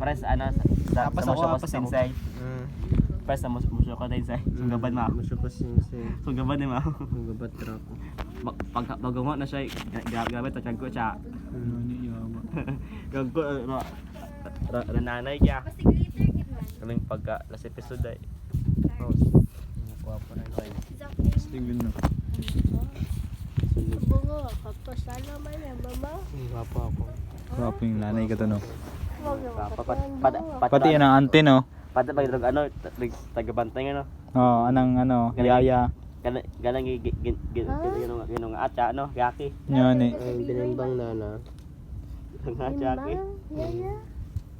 sa Apas sa ako, musyo ko apas sa ako. sinsay. Hmm. Pas sa musyo musyo ko din say. Sugaban ma. Masya ko sinsay. Sugaban ni ma. Magabat truck. Pag pagungot na siya, grabe grabe to tiyago siya. Ano ni yawa. Gago ano ra ra- nanay kya. Basta glitter gid man. Kaming pagka last episode ay. Oh. Guwapo na ito. Exactly. Tingnan na. Bungo, kapasala man yan, mama. Gwapo ako. Gwapo yung nanay ka to no. Na. Pati yan ang ante no. Pati pag drug ano, tagabantay ano. Oo, anang ano, yaya. Ganang ganang gin gin gin ginong ginong atya no, gaki. Yan eh. Ang binimbang nana. Ng atya ki. Yaya.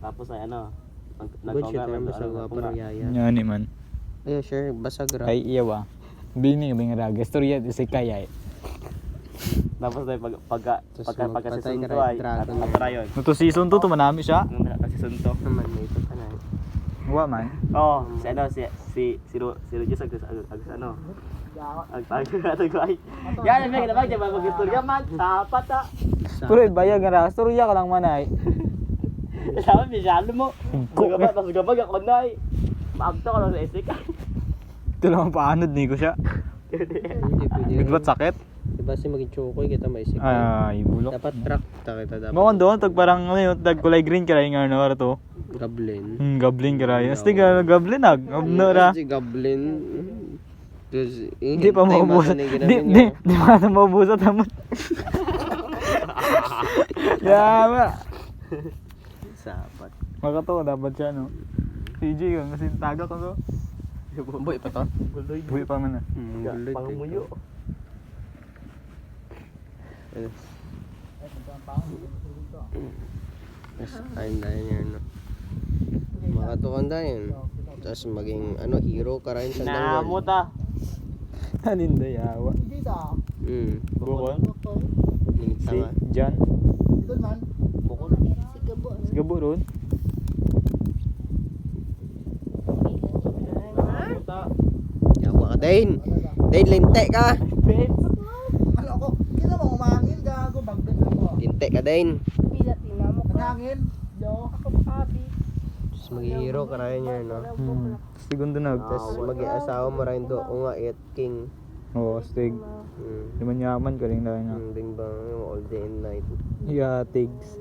Tapos ay ano, nag- Good shit nagkonga- naman basta ano, gwapo nagkonga. ng yaya. Yan eh man. Ayo, sure. Basag ra. Ay iya ba. Bini bing raga. Storya di si kaya. Tapos ay pag pagka Tapos pagka pagka magpatay season ka 2 rin, ay dragon. at atrayon. Nuto season 2 to manami siya. Nung na season 2. Naman, may ito pa na. Wa man. Oh, si ano si si si Ro si Rogers ag ag ag ano. Ag ag ag ko ay. Yan may kinabang di ba mag-istorya man sapat ah. Pero bayag nga ra. Storya ka lang manay. Sabi mi jalo mo. Ko- Gabag tas gabag ako na ay. Maagto ko lang sa isik. Ito lang ang paanod ni ko siya. Hindi pwede. Bigbat sakit. Si maging chokoy kita may isip. Ay, bulok. Dapat truck ta kita dapat. Mo doon tag parang ano yun, tag kulay green kara nga ano to. Goblin. Hmm, goblin kara. Asti ga goblin ag. Abno ra. Si Goblin. Eh, Di pa yung Di di di pa na maubos at hamon. Yama. Sapat. Makato dapat siya no. CJ ka kasi taga ko no. Boy pa to? Buhi pa man na. Gulit. Pangmuyo. Yes. Yes, ayun na yun. no. Makatukan na yun. Tapos maging ano, hero ka rin sa Namot ah. Haninda yawa. Hmm. Bukon. Minit Si. Jan. Bukod. Si Gabo. Sige bu ron. Ah. Yawa ka, Dane. Dane, linte ka. Ano ako? Hindi na mo bagdan Linte ka, Dane. Pila tinamo ko. Nangangin. Yo. Ako abi. Tapos maging hero ka rin yun, no? Hmm. Segundo nag. Tapos maging asawa mo rin do. O nga, it king. Oh, stig. Hmm. Di man yaman ka rin na. Hmm, Bing bang, all day and night. Yeah, tigs.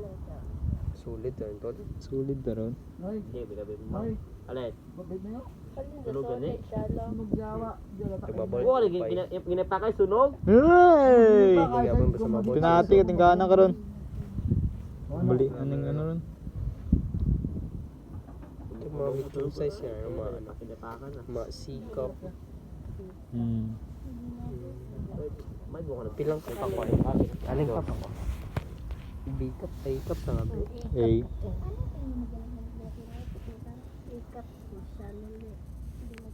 Sulit yun, tol. Sulit na ron. Ay, Hindi bigabi mo. ay, Alit. babit na yun. Tulog gani. Sunog jawa. Diyan na Nagbabalik. Wala ginapakay sunog. Hey! Nagabang basta mabot. Pinati ka tingkana ka ron. Bali, anong ano ron? Ito mga bitong size yan. Yung mga ano. Pinapakan ah. Mga sikap. Hmm. May buka na Pilang pa ko. Aling pa ko. B-cup, A-cup na nga ba? Hey.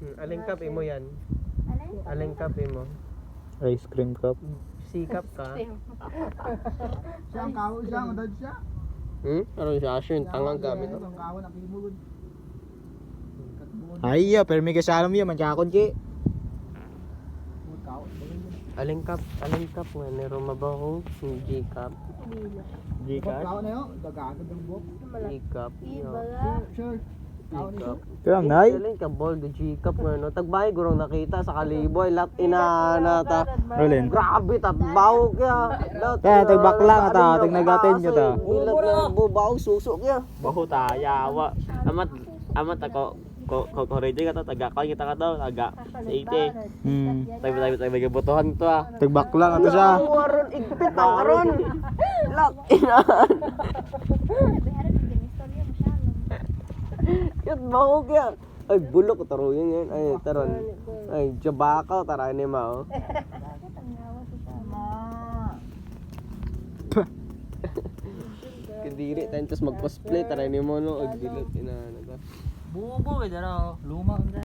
Hmm, Aling cup imo yan. Aling cup imo. Ice cream cup. C-cup ka. Siya ang kawo siya, ang dad siya. Hmm? Ano siya? Asher, tangang gamit. Ang kawo na kimulod. Ay, ya, pero may kasalam yun, manchakon ki. Kawo. Aling cup, aling cup nga. Nero mabaho. Yung G-cup. Ang Gcash. kawo na yun. Dagagad ang buhok. G-cup. Iba yo. ga. Sure. Kawo na G-cup. Kaya ang nay. Aling ka ball, the G-cup nga no. Tagbay, gurong nakita sa kaliboy. Lat ina na ta. Rolin. Grabe, tatbaw kya. Lat, Kaya, tagbakla nga ta, tag nagatin nyo ta. Ilat na bubaw, susok kya. Baho ta yawa. Amat amat ako ko ko ko ready ka to taga ko kita ka to taga sa 80. Hmm. Tayo tayo may kabutuhan to ah. Tagbakla nga to siya. Waron, igpit aron. Lak, ina. Yat baho kya. Ay, bulok, taro yun yan. Ay, taron. Ay, jabakaw, tara ni Mao. Kadiri, tayo tapos mag-cosplay, tara ni mo, no? Ay, dilot, ina, ano ba? Bubo ka dara. Luma